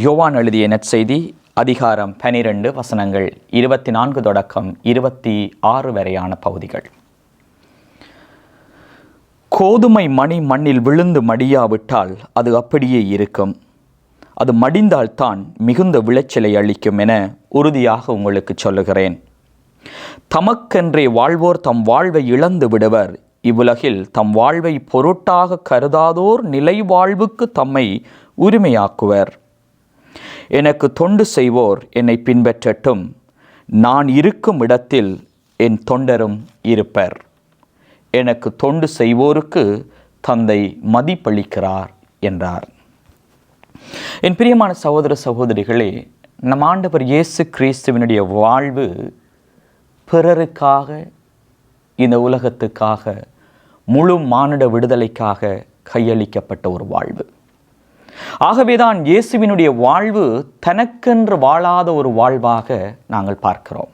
யோவான் எழுதிய நற்செய்தி அதிகாரம் பனிரெண்டு வசனங்கள் இருபத்தி நான்கு தொடக்கம் இருபத்தி ஆறு வரையான பகுதிகள். கோதுமை மணி மண்ணில் விழுந்து மடியாவிட்டால் அது அப்படியே இருக்கும். அது மடிந்தால்தான் மிகுந்த விளைச்சலை அளிக்கும் என உறுதியாக உங்களுக்கு சொல்லுகிறேன். தமக்கென்றே வாழ்வோர் தம் வாழ்வை இழந்து விடுவர். இவ்வுலகில் தம் வாழ்வை பொருட்டாக கருதாதோர் நிலை வாழ்வுக்கு தம்மை உரிமையாக்குவர். எனக்கு தொண்டு செய்வோர் என்னை பின்பற்றட்டும். நான் இருக்கும் இடத்தில் என் தொண்டரும் இருப்பர். எனக்கு தொண்டு செய்வோருக்கு தந்தை மதிப்பளிக்கிறார் என்றார். என் பிரியமான சகோதர சகோதரிகளே நம் ஆண்டவர் இயேசு கிறிஸ்துவினுடைய வாழ்வு பிறருக்காக இந்த உலகத்துக்காக முழு மானிட விடுதலைக்காக கையளிக்கப்பட்ட ஒரு வாழ்வு. ஆகவேதான் இயேசுவினுடைய வாழ்வு தனக்கென்று வாழாத ஒரு வாழ்வாக நாங்கள் பார்க்கிறோம்.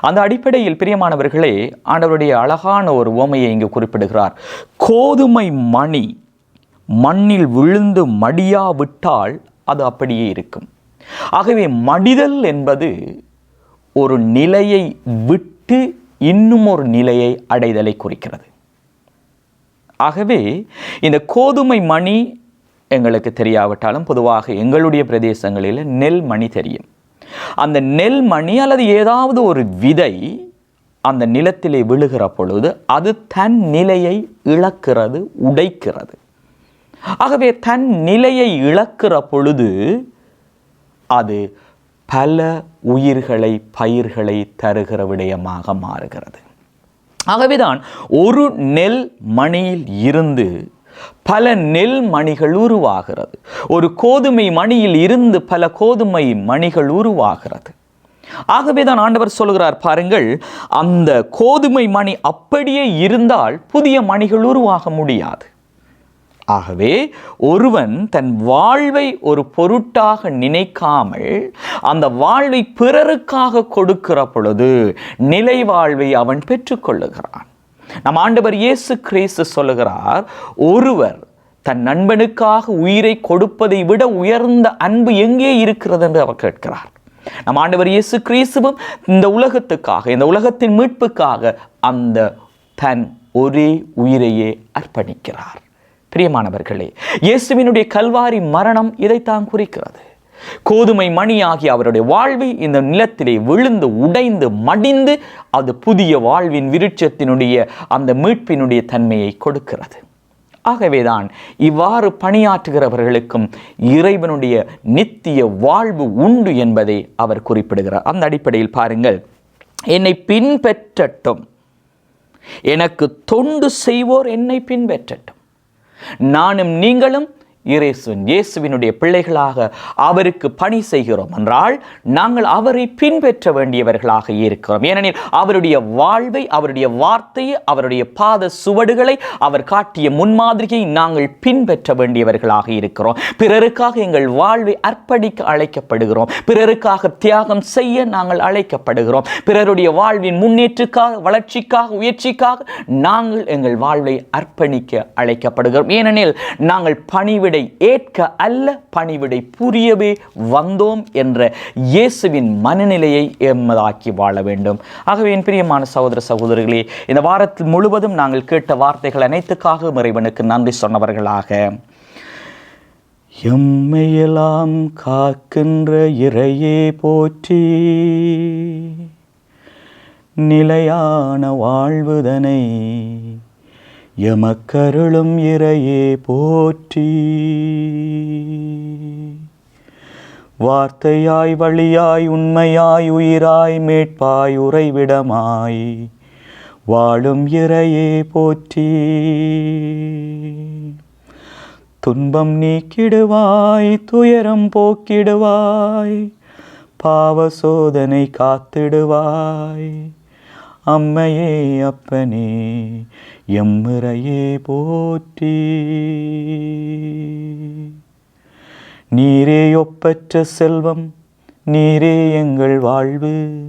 அந்த அடிப்படையில் பிரியமானவர்களே ஆண்டவருடைய அழகான ஒரு உவமையை இங்கு குறிப்பிடுகிறார். கோதுமை மணி மண்ணில் விழுந்து மடியாவிட்டால் அது அப்படியே இருக்கும். ஆகவே மடிதல் என்பது ஒரு நிலையை விட்டு இன்னும் ஒரு நிலையை அடைதலை குறிக்கிறது. ஆகவே இந்த கோதுமை மணி எங்களுக்கு தெரியாவிட்டாலும் பொதுவாக எங்களுடைய பிரதேசங்களில் நெல் மணி தெரியும். அந்த நெல் மணி அல்லது ஏதாவது ஒரு விதை அந்த நிலத்திலே விழுகிற பொழுது அது தன் நிலையை இழக்கிறது உடைக்கிறது. ஆகவே தன் நிலையை இழக்கிற பொழுது அது பல உயிர்களை பயிர்களை தருகிற விடயமாக மாறுகிறது. ஆகவேதான் ஒரு நெல் மணியில் இருந்து பல நெல் மணிகள் உருவாகிறது. ஒரு கோதுமை மணியில் இருந்து பல கோதுமை மணிகள் உருவாகிறது. ஆகவே தான் ஆண்டவர் சொல்கிறார் பாருங்கள் அந்த கோதுமை மணி அப்படியே இருந்தால் புதிய மணிகள் உருவாக முடியாது. ஆகவே ஒருவன் தன் வாழ்வை ஒரு பொருட்டாக நினைக்காமல் அந்த வாழ்வை பிறருக்காக கொடுக்கிற பொழுது நிலை வாழ்வை அவன் பெற்றுக்கொள்ளுகிறான். நம் ஆண்டவர் இயேசு கிரேசு சொல்லுகிறார் ஒருவர் தன் நண்பனுக்காக உயிரை கொடுப்பதை விட உயர்ந்த அன்பு எங்கே இருக்கிறது? என்று அவர் கேட்கிறார். நம் ஆண்டவர் இயேசு கிறிஸ்துவும் இந்த உலகத்துக்காக இந்த உலகத்தின் மீட்புக்காக அந்த தன் ஒரே உயிரையே அர்ப்பணிக்கிறார். பிரியமானவர்களே இயேசுவினுடைய கல்வாரி மரணம் இதைத்தான் குறிக்கிறது. கோதுமை மணியாகி அவருடைய வாழ்வு இந்த நிலத்திலே விழுந்து உடைந்து மடிந்து அது புதிய வாழ்வின் விருட்சத்தினுடைய அந்த மீட்பினுடைய தன்மையை கொடுக்கிறது. ஆகவேதான் இவ்வாறு பணியாற்றுகிறவர்களுக்கும் இறைவனுடைய நித்திய வாழ்வு உண்டு என்பதை அவர் குறிப்பிடுகிறார். அந்த அடிப்படையில் பாருங்கள். என்னை பின்பற்றட்டும். எனக்கு தொண்டு செய்வோர் என்னை பின்பற்றட்டும். நானும் நீங்களும் இயேசுவின் இயேசுவினுடைய பிள்ளைகளாக அவருக்கு பணி செய்கிறோம் என்றால் நாங்கள் அவரை பின்பற்ற வேண்டியவர்களாக இருக்கிறோம். ஏனெனில் அவருடைய வாழ்வை அவருடைய வார்த்தையை அவருடைய பாத சுவடுகளை அவர் காட்டிய முன்மாதிரியை நாங்கள் பின்பற்ற வேண்டியவர்களாக இருக்கிறோம். பிறருக்காக எங்கள் வாழ்வை அர்ப்பணிக்க அழைக்கப்படுகிறோம். பிறருக்காக தியாகம் செய்ய நாங்கள் அழைக்கப்படுகிறோம். பிறருடைய வாழ்வின் முன்னேற்றுக்காக வளர்ச்சிக்காக உயர்ச்சிக்காக நாங்கள் எங்கள் வாழ்வை அர்ப்பணிக்க அழைக்கப்படுகிறோம். ஏனெனில் நாங்கள் பணிவு பணிவிடை ஏற்க அல்ல பணிவிடை புரியவே வந்தோம் என்ற இயேசுவின் மனநிலையை எம்மதாக்கி வாழ வேண்டும். ஆகவே என் பிரியமான சகோதர சகோதரிகளே இந்த வாரத்தில் முழுவதும் நாங்கள் கேட்ட வார்த்தைகள் அனைத்துக்காக இறைவனுக்கு நன்றி சொன்னவர்களாக. எம்மையெல்லாம் காக்கின்ற இறையே போற்றி நிலையான வாழ்வுதனை எமக்கருளும் இறையே போற்றி. வார்த்தையாய் வழியாய் உண்மையாய் உயிராய் மேட்பாய் உறைவிடமாய் வாழும் இறையே போற்றி. துன்பம் நீக்கிடுவாய் துயரம் போக்கிடுவாய் பாவ சோதனை காத்திடுவாய். அம்மையே அப்பனே எம்முறையே போற்றி. நீரே ஒப்பற்ற செல்வம் நீரே எங்கள் வாழ்வு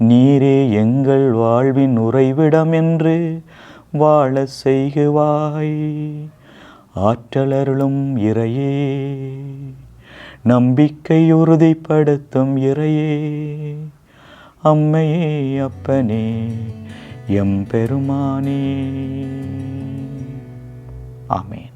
நீரே எங்கள் வாழ்வின் உறைவிடம் என்று வாழ செய்குவாய். ஆற்றலருளும் இறையே நம்பிக்கை உறுதிப்படுத்தும் இறையே. அம்மையே அப்பனே எம் பெருமானே. ஆமே